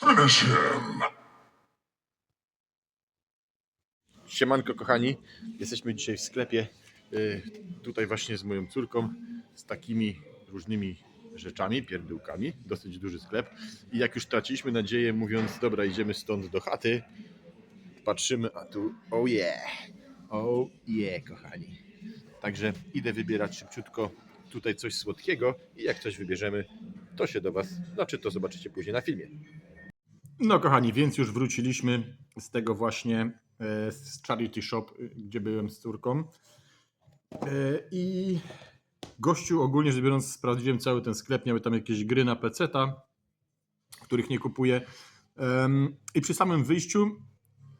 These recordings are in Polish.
Finish him. Siemanko kochani, jesteśmy dzisiaj w sklepie y, tutaj właśnie z moją córką z takimi różnymi rzeczami, pierdółkami, dosyć duży sklep i jak już traciliśmy nadzieję mówiąc dobra idziemy stąd do chaty, patrzymy a tu oh yeah, oh yeah kochani. Także idę wybierać szybciutko tutaj coś słodkiego i jak coś wybierzemy to się do Was, znaczy to zobaczycie później na filmie. No kochani, więc już wróciliśmy z tego właśnie e, z Charity Shop, e, gdzie byłem z córką. E, I gościu ogólnie rzecz biorąc sprawdziłem cały ten sklep, miały tam jakieś gry na PC-ta, których nie kupuję. I przy samym wyjściu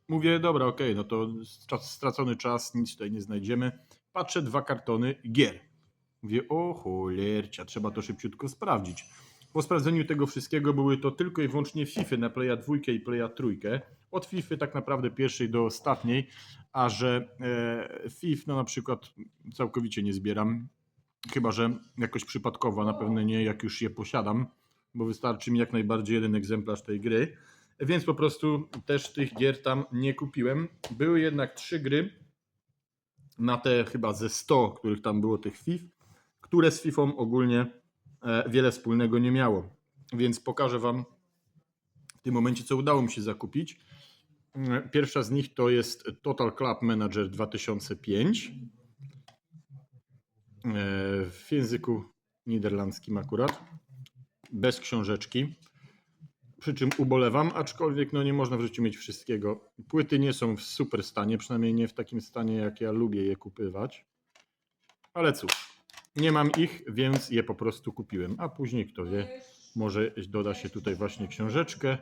mówię, dobra, okej, no to stra- stracony czas, nic tutaj nie znajdziemy. Patrzę, dwa kartony gier. Mówię, o cholercia, trzeba to szybciutko sprawdzić. Po sprawdzeniu tego wszystkiego były to tylko i wyłącznie FIFA na Playa 2 i Playa 3. Od FIFA tak naprawdę pierwszej do ostatniej, a że e, FIFA no na przykład całkowicie nie zbieram, chyba że jakoś przypadkowo, na pewno nie jak już je posiadam, bo wystarczy mi jak najbardziej jeden egzemplarz tej gry. Więc po prostu też tych gier tam nie kupiłem. Były jednak trzy gry na te chyba ze 100, których tam było tych FIF, które z FIFA ogólnie wiele wspólnego nie miało. Więc pokażę Wam w tym momencie, co udało mi się zakupić. E, Pierwsza z nich to jest Total Club Manager 2005 e, w języku niderlandzkim akurat, bez książeczki. Przy czym ubolewam, aczkolwiek no nie można w życiu mieć wszystkiego. Płyty nie są w super stanie, przynajmniej nie w takim stanie, jak ja lubię je kupywać. Ale cóż, nie mam ich, więc je po prostu kupiłem. A później, kto wie, może doda się tutaj właśnie książeczkę.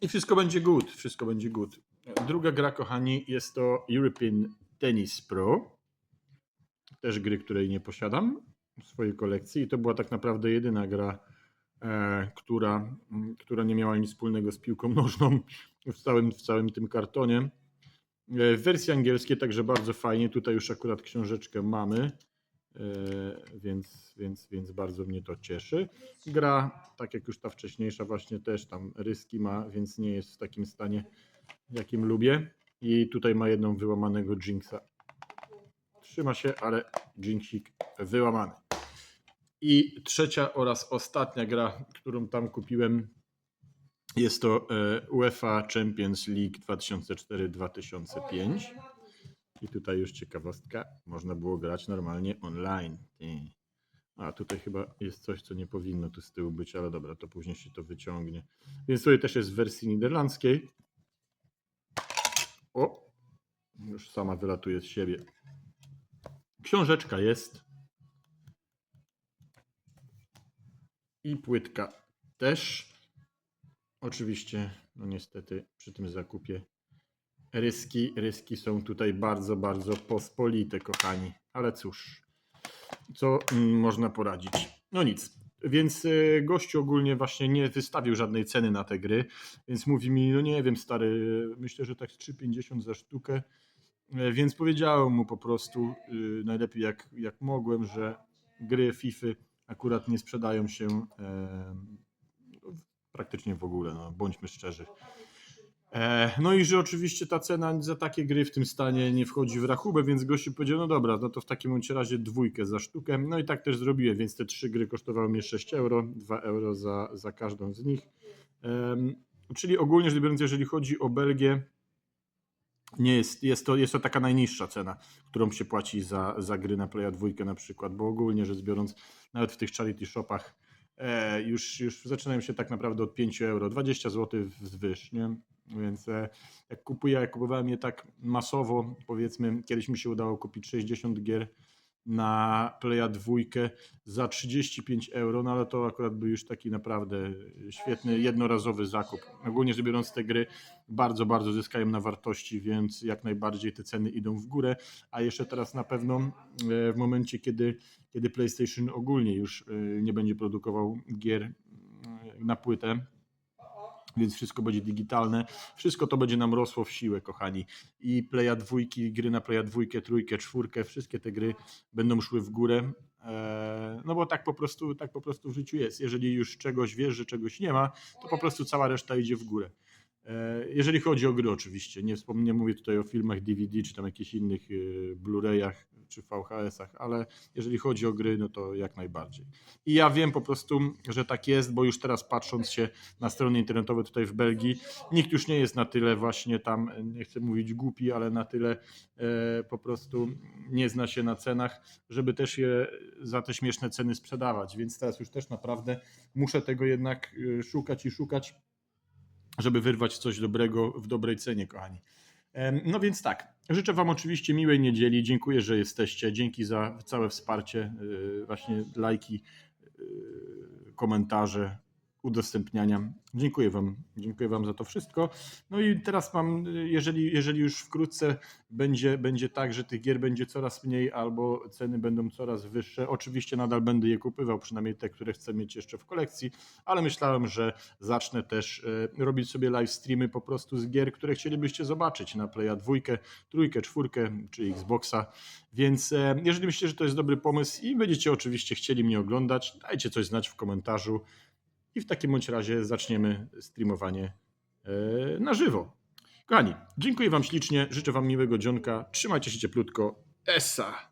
I wszystko będzie good. Wszystko będzie good. Druga gra, kochani, jest to European Tennis Pro. Też gry, której nie posiadam w swojej kolekcji. I to była tak naprawdę jedyna gra, e, która, która nie miała nic wspólnego z piłką nożną w całym, w całym tym kartonie. E, W wersji angielskiej także bardzo fajnie. Tutaj już akurat książeczkę mamy, e, więc, więc, więc bardzo mnie to cieszy. Gra, tak jak już ta wcześniejsza, właśnie też tam ryski ma, więc nie jest w takim stanie, jakim lubię. I tutaj ma jedną wyłamanego Jinxa. Trzyma się, ale Jinxik wyłamany. I trzecia oraz ostatnia gra, którą tam kupiłem, jest to e, UEFA Champions League 2004-2005. I tutaj już ciekawostka, można było grać normalnie online. A tutaj chyba jest coś, co nie powinno tu z tyłu być, ale dobra, to później się to wyciągnie. Więc tutaj też jest w wersji niderlandzkiej. O, już sama wylatuje z siebie. Książeczka jest. I płytka też. Oczywiście, no niestety przy tym zakupie ryski, ryski są tutaj bardzo, bardzo pospolite, kochani. Ale cóż, co mm, można poradzić? No nic. Więc y, gościu ogólnie właśnie nie wystawił żadnej ceny na te gry, więc mówi mi, no nie wiem stary, myślę, że tak z 3,50 za sztukę. E, Więc powiedziałem mu po prostu y, najlepiej jak, jak mogłem, że gry FIFA akurat nie sprzedają się e, praktycznie w ogóle, no, bądźmy szczerzy. E, no i że oczywiście ta cena za takie gry w tym stanie nie wchodzi w rachubę, więc gościu powiedział, no dobra, no to w takim razie dwójkę za sztukę. No i tak też zrobiłem, więc te trzy gry kosztowały mnie 6 euro, 2 euro za, za każdą z nich. Czyli ogólnie rzecz biorąc, jeżeli chodzi o Belgię, nie jest, jest, to, jest to taka najniższa cena, którą się płaci za, za gry na Playa 2 na przykład, bo ogólnie rzecz biorąc, nawet w tych charity shopach już, już zaczynają się tak naprawdę od 5 euro, 20 zł wzwyż, nie? Więc e, jak kupuję, jak kupowałem je tak masowo, powiedzmy, kiedyś mi się udało kupić 60 gier na Playa 2 za 35 euro, no ale to akurat był już taki naprawdę świetny, jednorazowy zakup. Ogólnie rzecz biorąc te gry bardzo, bardzo zyskają na wartości, więc jak najbardziej te ceny idą w górę, a jeszcze teraz na pewno e, w momencie, kiedy, kiedy PlayStation ogólnie już e, nie będzie produkował gier e, na płytę, więc wszystko będzie digitalne. Wszystko to będzie nam rosło w siłę, kochani. I Playa dwójki, gry na Playa dwójkę, trójkę, czwórkę, wszystkie te gry będą szły w górę, E, No bo tak po prostu, tak po prostu w życiu jest. Jeżeli już czegoś wiesz, że czegoś nie ma, to po prostu cała reszta idzie w górę. E, Jeżeli chodzi o gry oczywiście, nie, wspom- nie mówię tutaj o filmach DVD, czy tam jakichś innych y, Blu-rayach, czy VHS-ach, ale jeżeli chodzi o gry, no to jak najbardziej. I ja wiem po prostu, że tak jest, bo już teraz patrząc się na strony internetowe tutaj w Belgii, nikt już nie jest na tyle właśnie tam, nie chcę mówić głupi, ale na tyle e, po prostu nie zna się na cenach, żeby też je za te śmieszne ceny sprzedawać. Więc teraz już też naprawdę muszę tego jednak y, szukać i szukać, żeby wyrwać coś dobrego w dobrej cenie, kochani. No więc tak, życzę Wam oczywiście miłej niedzieli. Dziękuję, że jesteście. Dzięki za całe wsparcie, y, właśnie lajki, y, komentarze, udostępniania. Dziękuję Wam, dziękuję Wam za to wszystko. No i teraz mam, jeżeli, jeżeli już wkrótce będzie, będzie tak, że tych gier będzie coraz mniej albo ceny będą coraz wyższe, oczywiście nadal będę je kupywał, przynajmniej te, które chcę mieć jeszcze w kolekcji, ale myślałem, że zacznę też e, robić sobie live streamy po prostu z gier, które chcielibyście zobaczyć na Playa dwójkę, trójkę, czwórkę czy Xboxa. Więc e, jeżeli myślicie, że to jest dobry pomysł i będziecie oczywiście chcieli mnie oglądać, dajcie coś znać w komentarzu i w takim bądź razie zaczniemy streamowanie e, na żywo. Kochani, dziękuję Wam ślicznie, życzę Wam miłego dzionka, trzymajcie się cieplutko, essa!